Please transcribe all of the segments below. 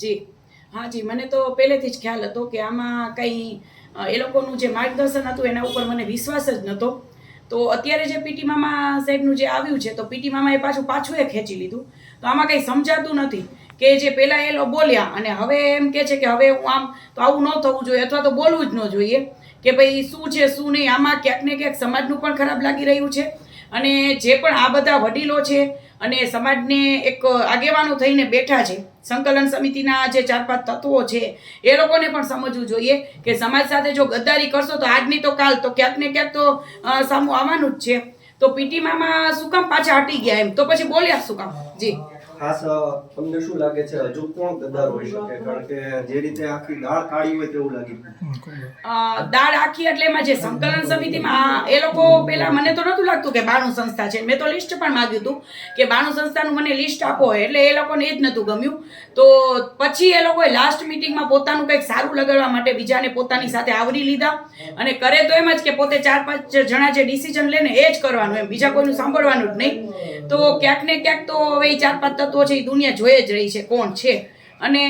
જી. હા, જી, મને તો પહેલેથી જ ખ્યાલ હતો કે આમાં કંઈ એ લોકોનું જે માર્ગદર્શન હતું એના ઉપર મને વિશ્વાસ જ નહોતો. તો અત્યારે જે પીટી મામા સાહેબનું જે આવ્યું છે, તો પીટી મામાએ પાછું પાછું એ ખેંચી લીધું. તો આમાં કંઈ સમજાતું નથી કે જે પહેલાં એ લોકો બોલ્યા અને હવે એમ કે છે કે હવે હું આમ, તો આવું ન થવું જોઈએ અથવા તો બોલવું જ ન જોઈએ કે ભાઈ શું છે, શું નહીં, આમાં ક્યાંક ને ક્યાંક સમાજનું પણ ખરાબ લાગી રહ્યું છે. અને જે પણ આ બધા વડીલો છે અને સમાજને એક આગેવાનો થઈને બેઠા છે, સંકલન સમિતિના જે ચાર પાંચ તત્વો છે, એ લોકોને પણ સમજવું જોઈએ કે સમાજ સાથે જો ગદ્દારી કરશો તો આજની તો કાલ, તો ક્યાંક ને ક્યાંક તો સામું આવવાનું જ છે. તો પીટી મામા શું કામ પાછા હટી ગયા એમ? તો પછી બોલ્યા શું કામ? જી. ખાસ તમને શું લાગે છે હજુ કોણ ગદ્દાર હોઈ શકે? કારણ કે જે રીતે આખી દાળ કાળી હોય તેવું લાગી દાળ આખી એટલે એમાં જે સંકલન સમિતિમાં એ લોકો પેલા મને તો નતું લાગતું કે બાણું સંસ્થા છે. મેં તો લિસ્ટ પણ માંગ્યું હતું કે બાણું સંસ્થાનું મને લિસ્ટ આપો એટલે એ લોકોને એ જ નતું ગમ્યું. તો પછી એ લોકોએ લાસ્ટ મિટિંગમાં પોતાનું કંઈક સારું લગાડવા માટે બીજાને પોતાની સાથે આવરી લીધા. અને કરે તો એમ જ કે પોતે ચાર પાંચ જણા જે ડિસિઝન લે ને એ જ કરવાનું એમ. બીજા કોઈનું સાંભળવાનું જ નહીં. તો ક્યાંક ને ક્યાંક તો હવે એ ચાર પાંચ તત્વો છે એ દુનિયા જોઈ જ રહી છે કોણ છે? અને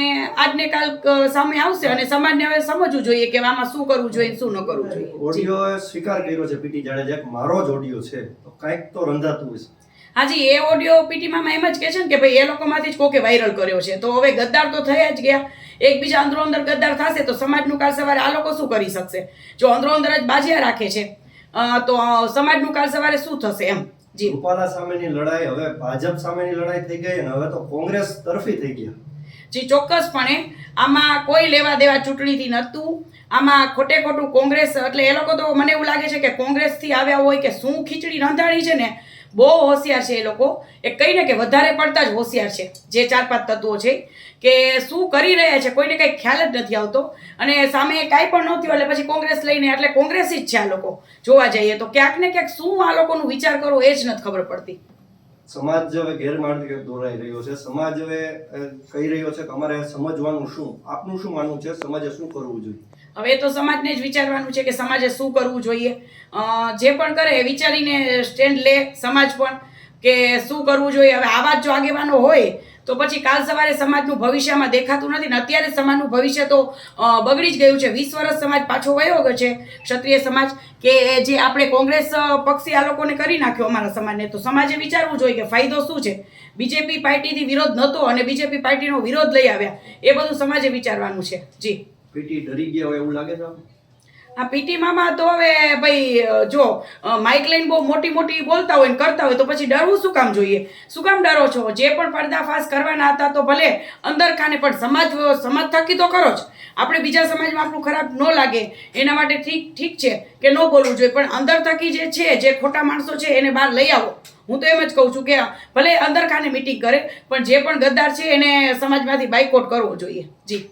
આજને કાલ સામે આવશે અને સમાજને હવે સમજવું જોઈએ કે આમાં શું કરવું જોઈએ શું ન કરવું જોઈએ. ઓડિયો સ્વીકાર કર્યો છે પીટી જાડેજા મારો જ ઓડિયો છે તો કંઈક તો રંધાતું હશે. હાજી એ ઓડિયો પીટીમાં એમ જ કહે છે ને કે ભાઈ એ લોકોમાંથી જ કોકે વાયરલ કર્યો છે. તો હવે ગદ્દાર તો થયા જ ગયા. એકબીજા અંદરો અંદર ગદ્દાર થશે તો સમાજનું કાલ સવારે આ લોકો શું કરી શકશે? જો અંદરો અંદર જ બાજિયા રાખે છે તો સમાજનું કાલ સવારે શું થશે એમ? જી. રૂપાલા સામેની લડાઈ હવે ભાજપ સામેની લડાઈ થઈ ગઈ અને હવે તો કોંગ્રેસ તરફી થઈ ગયા. જી ચોક્કસપણે આમાં કોઈ લેવા દેવા ચૂંટણીથી નહોતું. આમાં ખોટે ખોટું કોંગ્રેસ એટલે એ લોકો તો મને એવું લાગે છે કે કોંગ્રેસથી આવ્યા હોય કે શું ખીચડી રંધાણી છે ને બહુ હોશિયાર છે એ લોકો. એ કહીને કે વધારે પડતા જ હોશિયાર છે. જે ચાર પાંચ તત્વો છે કે શું કરી રહ્યા છે કોઈને કંઈ ખ્યાલ જ નથી આવતો. અને સામે કાંઈ પણ ન થયું એટલે પછી કોંગ્રેસ લઈને એટલે કોંગ્રેસી જ છે આ લોકો. જોવા જઈએ તો ક્યાંક ને ક્યાંક શું આ લોકોનું વિચાર કરવો એ જ નથી ખબર પડતી. સમાજ હવે ગેરમાર્ગે દોરાઈ રહ્યો છે, સમાજ હવે કહી રહ્યો છે કે અમારે સમજવાનું શું, આપનું શું માનવું છે, સમાજે શું કરવું જોઈએ? હવે તો સમાજને જ વિચારવાનું છે કે સમાજે શું કરવું જોઈએ? જે પણ કરે વિચારીને સ્ટેન્ડ લે, સમાજ પણ. કે શું કરવું જોઈએ? હવે આવા જ જો આગેવાનો હોય, તો પછી કાલ સવારે સમાજનું ભવિષ્યમાં દેખાતું નથી ને અત્યારે સમાજનું ભવિષ્ય તો બગડી જ ગયું છે. વીસ વર્ષ સમાજ પાછો વયો ગયો છે, ક્ષત્રિય સમાજ, કે જે આપણે કોંગ્રેસ પક્ષી આ લોકોને કરી નાખ્યો અમારા સમાજને. તો સમાજે વિચારવું જોઈએ કે ફાયદો શું છે? બીજેપી પાર્ટીથી વિરોધ નહોતો અને બીજેપી પાર્ટીનો વિરોધ લઈ આવ્યા. એ બધું સમાજે વિચારવાનું છે. જી. પીટી ડરી ગયા હોય એવું લાગે છે? આ પીટી મામા તો હવે ભાઈ જો માઇક લઈને બહુ મોટી મોટી બોલતા હોય ને કરતા હોય તો પછી ડરવું શું કામ જોઈએ? શું કામ ડરો છો? જે પણ પર્દાફાશ કરવાના હતા તો ભલે અંદર ખાને પણ સમાજ સમાજ થકી તો કરો જ. આપણે બીજા સમાજમાં આપણું ખરાબ ન લાગે. એના માટે ઠીક ઠીક છે કે ન બોલવું જોઈએ, પણ અંદર થકી જે છે, જે ખોટા માણસો છે, એને બહાર લઈ આવો. હું તો એમ જ કહું છું કે ભલે અંદર ખાને મિટિંગ કરે, પણ જે પણ ગદ્દાર છે એને સમાજમાંથી બાયકોટ કરવો જોઈએ. જી.